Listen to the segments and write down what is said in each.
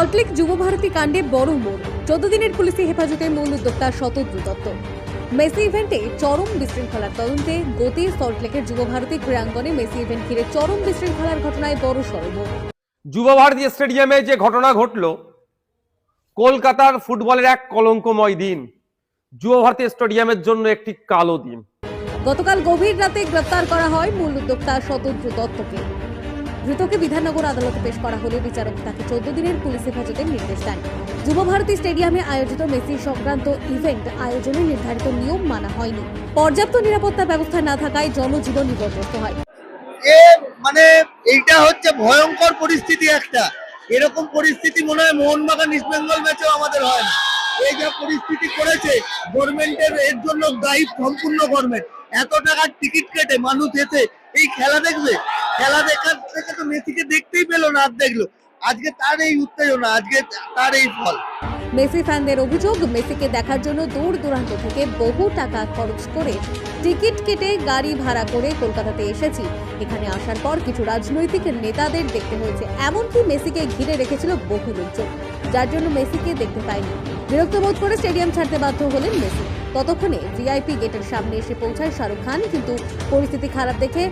সল্টলেক যুবভারতী কাণ্ডে বড় মোড়। চোদ্দ দিনের পুলিশি হেফাজতে মূল উদ্যোক্তা শতদ্রু দত্ত মেসি ইভেন্টে চরম বিশৃঙ্খলার তদন্তে গতি সল্টলেকের যুবভারতী ক্রীড়াঙ্গনে মেসি ইভেন্ট ঘিরে চরম বিশৃঙ্খলার ঘটনায় বড় সড়ব যুবভারতী স্টেডিয়ামে যে ঘটনা ঘটল কলকাতার ফুটবলের এক কলঙ্কময় দিন। যুবভারতী স্টেডিয়ামের জন্য একটি কালো দিন। গতকাল গভীর রাতে গ্রেপ্তার করা হয় মূল উদ্যোক্তা শতদ্রু দত্তকে ধৃতকে বিধাননগর আদালতে পেশ করা হলে বিচারক তাকে চোদ্দ দিনের পুলিশ হেফাজতের নির্দেশ দেন। যুবভারতী স্টেডিয়ামে আয়োজিত মেসি সংক্রান্ত ইভেন্ট আয়োজনে নির্ধারিত নিয়ম মানা হয়নি। পর্যাপ্ত নিরাপত্তা ব্যবস্থা না থাকায় জনজীবন বিপর্যস্ত হয়। এ মানে এইটা হচ্ছে ভয়ঙ্কর পরিস্থিতি একটা। এরকম পরিস্থিতি মনে হয় মোহনবাগান, ইস্ট বেঙ্গল ম্যাচেও আমাদের হয় না। এই যা পরিস্থিতি করেছে গভর্নমেন্টের এর জন্য দায়ী সম্পূর্ণ গভর্নমেন্ট এত টাকার টিকিট কেটে মানুষ এসে এই খেলা দেখবে? খেলা দেখার থেকে তো মেসিকে দেখতেই পেল না আর দেখল। আজকে তার এই উত্তেজনা, আজকে তার এই ফল। মেসি ফ্যানদের অভিযোগ, মেসিকে দেখার জন্য দূর দূরান্ত থেকে বহু টাকা খরচ করে টিকিট কেটে গাড়ি ভাড়া করে কলকাতাতে এসেছি। এখানে আসার পর কিছু রাজনৈতিক নেতাদের দেখতে হয়েছে। এমনকি মেসিকে ঘিরে রেখেছিল বহু লোকজন। যার জন্য মেসিকে দেখতে পাইনি। বিরক্ত বোধ করে স্টেডিয়াম ছাড়তে বাধ্য হলেন মেসি। ততক্ষণে ভিআইপি গেটের সামনে এসে পৌঁছায় শাহরুখ খান। কিন্তু পরিস্থিতি খারাপ দেখে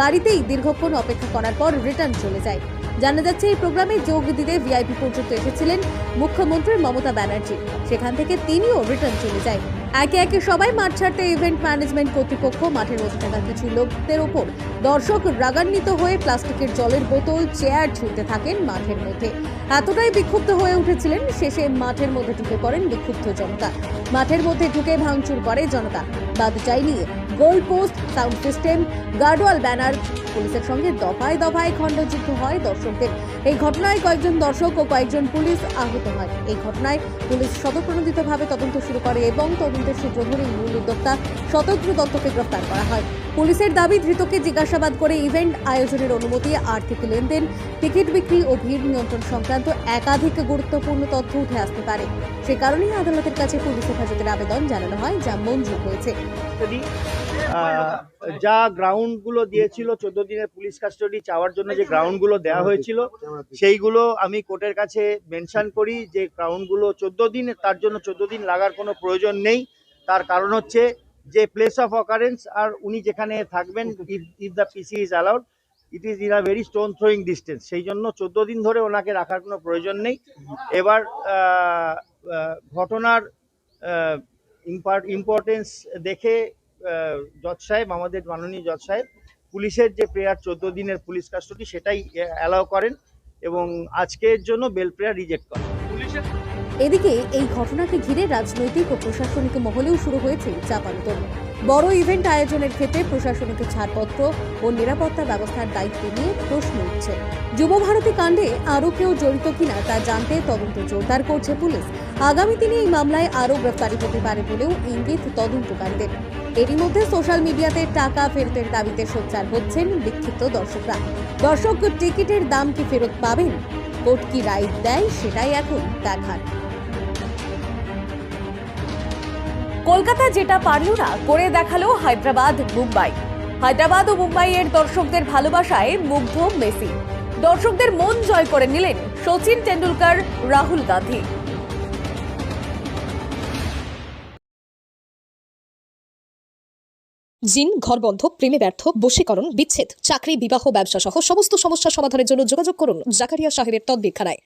গাড়িতেই দীর্ঘক্ষণ অপেক্ষা করার পর রিটার্ন চলে যায়। জানা যাচ্ছে, এই প্রোগ্রামে যোগ দিতে ভিআইপি পর্যন্ত এসেছিলেন মুখ্যমন্ত্রী মমতা ব্যানার্জি। সেখান থেকে তিনিও রিটার্ন চলে যায় একে একে সবাই মাঠ ছাড়তে ইভেন্ট ম্যানেজমেন্ট কর্তৃপক্ষ মাঠের মধ্যে থাকা কিছু লোকদের ওপর দর্শক রাগান্বিত হয়ে প্লাস্টিকের জলের বোতল, চেয়ার ছুঁড়তে থাকেন মাঠের মধ্যে। এতটাই বিক্ষুব্ধ হয়ে উঠেছিলেন, শেষে মাঠের মধ্যে ঢুকে পড়েন বিক্ষুব্ধ জনতা। মাঠের মধ্যে ঢুকে ভাঙচুর করে জনতা। বাদ চাই নিয়ে goal post, sound system, guard wall banner, পুলিশের সঙ্গে দফায় দফায় খণ্ডযুদ্ধ হয় দর্শকদের। এই ঘটনায় কয়েকজন দর্শক ও কয়েকজন পুলিশ আহত হয়। এই ঘটনায় পুলিশ স্বতঃপ্রণোদিতভাবে তদন্ত শুরু করে এবং তদন্তের সূত্র ধরে মূল উদ্যোক্তা শতদ্রু দত্তকে গ্রেফতার করা হয়। পুলিশের দাবি, ধৃতকে জিজ্ঞাসাবাদ করে ইভেন্ট আয়োজনের অনুমতি, আর্থিক লেনদেন, টিকিট বিক্রি ও ভিড় নিয়ন্ত্রণ সংক্রান্ত একাধিক গুরুত্বপূর্ণ তথ্য উঠে আসতে পারে। সে কারণেই আদালতের কাছে পুলিশ হেফাজতের আবেদন জানানো হয়, যা মঞ্জুর হয়েছে। যা গ্রাউন্ডগুলো দিয়েছিল, চোদ্দ দিনের পুলিশ কাস্টাডি চাওয়ার জন্য যে গ্রাউন্ডগুলো দেওয়া হয়েছিল, সেইগুলো আমি কোর্টের কাছে মেনশন করি যে গ্রাউন্ডগুলো চোদ্দ দিন, তার জন্য চোদ্দ দিন লাগার কোনো প্রয়োজন নেই। তার কারণ হচ্ছে যে প্লেস অফ অকারেন্স আর উনি যেখানে থাকবেন if the PC is allowed it is in a very stone throwing distance সেই জন্য চোদ্দ দিন ধরে ওনাকে রাখার কোনো প্রয়োজন নেই। এবার ঘটনার ইম্পর্টেন্স দেখে জজ সাহেব, আমাদের মাননীয় জজ সাহেব, পুলিশের যে প্রেয়ার চোদ্দ দিনের পুলিশ কাস্টডি, সেটাই অ্যালাউ করেন এবং আজকের জন্য বেল প্রেয়ার রিজেক্ট করেন। এদিকে এই ঘটনাকে ঘিরে রাজনৈতিক ও প্রশাসনিক মহলেও শুরু হয়েছে চাপান্তর। বড় ইভেন্ট আয়োজনের ক্ষেত্রে প্রশাসনিক ছাড়পত্র ও নিরাপত্তা ব্যবস্থার দায়িত্ব নিয়ে প্রশ্ন উঠছে। যুবভারতী কাণ্ডে আরও কেউ জড়িত কিনা তা জানতে তদন্ত জোরদার করছে পুলিশ। আগামী দিনে এই মামলায় আরও গ্রেফতারি হতে পারে বলেও ইঙ্গিত তদন্তকারীদের। এরই মধ্যে সোশ্যাল মিডিয়াতে টাকা ফেরতের দাবিতে সোচ্চার হচ্ছেন বিক্ষিপ্ত দর্শকরা। দর্শক টিকিটের দাম কি ফেরত পাবেন? কোর্ট কি রায় দেয় সেটাই এখন দেখার। কলকাতা যেটা পারল না করে দেখাল হায়দ্রাবাদ, মুম্বাই। হায়দ্রাবাদ ও মুম্বাইয়ের দর্শকদের ভালোবাসায় মুগ্ধ মেসি। দর্শকদের মন জয় করে নিলেন সচিন টেন্ডুলকার রাহুল গান্ধী। জিন ঘরবন্ধ প্রেমে ব্যর্থ, বশীকরণ, বিচ্ছেদ, চাকরি, বিবাহ ব্যবসা সহ সমস্ত সমস্যা সমাধানের জন্য যোগাযোগ করুন জাকারিয়া সাহেবের তদবিরখানায়।